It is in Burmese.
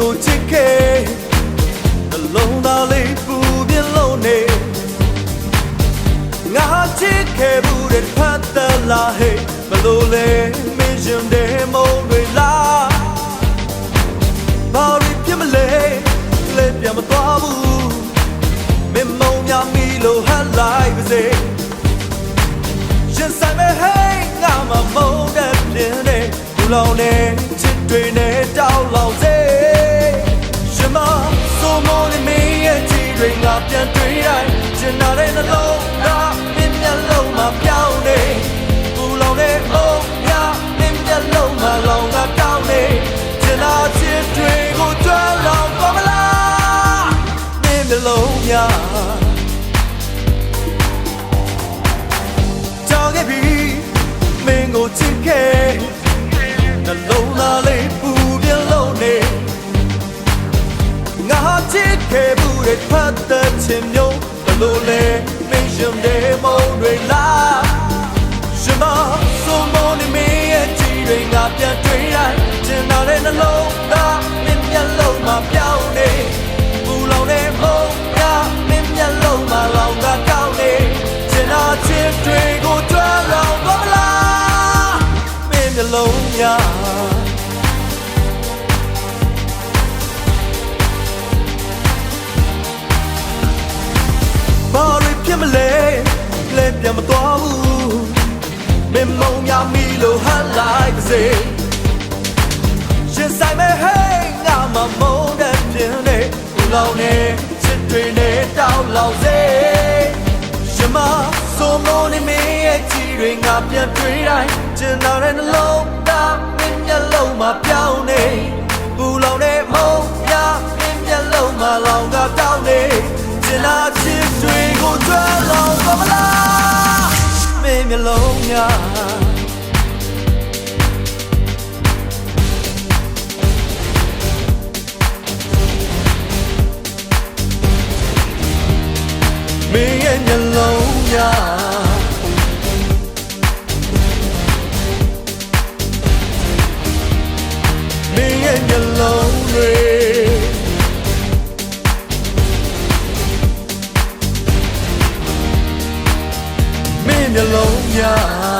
ကိုချစ်ခဲ့နှလုံးသားလေးပူပြလို့နေငါချစ်ခဲ့ဘူးတဲ့ဖတ်တလာဟေးဘလို့လဲမင်းရင်တဲ့မုံတွေလားဘာလို့ပြမလဲလဲပြမသွားဘူးမင်းမုံများမီလို့ဟန်လိုက်ပါစေရင်ဆိုင်မဲ့ဟေးငါမမုံတဲ့ပြင်းတဲ့ဘူလောင်တဲ့ချစ်တွေနဲ့ ပြန်တွေ့တိုင်းကျင်နာတဲ့နှလုံးသားမင်းမျက်လုံးမှာပြောင်းနေဘူလောင်တဲ့မုံများမင်းမျက်လုံးမှာလောင်ကတောင်းနေကျင်နာချစ်တွေကိုကြွလောင်သွားမလားမင်းမျက်လုံးများကြောင်ခဲ့ပြီမင်းကိုချစ်ခဲ့နှလုံးသားလေးပူပြလုံး တ်တဲ့ချင်မျိုးဘလို့လဲမင်းရှင်တဲ့မုံတွေလားရှင်မဆိုမနေမင်းရဲ့ကြည်တွေငါပြန်တွေ့တိုင်းကျင်နာတဲ့နှလုံးသားမင်းမျက်လုံးမှာပြောင်းနေပူလောင်တဲ့မုံကမင်းမျက်လုံးမှာလောင်ကတောင်းနေကျင်နာချစ်တွေကိုကြွလောင်သွားမလားမင်းမျက်လုံးများ ပြန်မသွားဘူးမင်းမုံများမီလို့ဟန်လိုက်ပါစေရှင်ဆိုင်မဲ့ဟဲ့ငါမမုံတဲ့ပြင်းနေဘူးလောင်နေချစ်တွေနဲ့တောက်လောင်စေရှင်မဆိုမနေမင်းရဲ့ကြည်တွေငါပြန်တွေ့တိုင်းကျင်နာတဲ့နှလုံးသားမင်းမျက်လုံးမှာပြောင်းနေ မျက်လုံးများမင်းရဲ့မျက် မင်းမျက်လုံးများ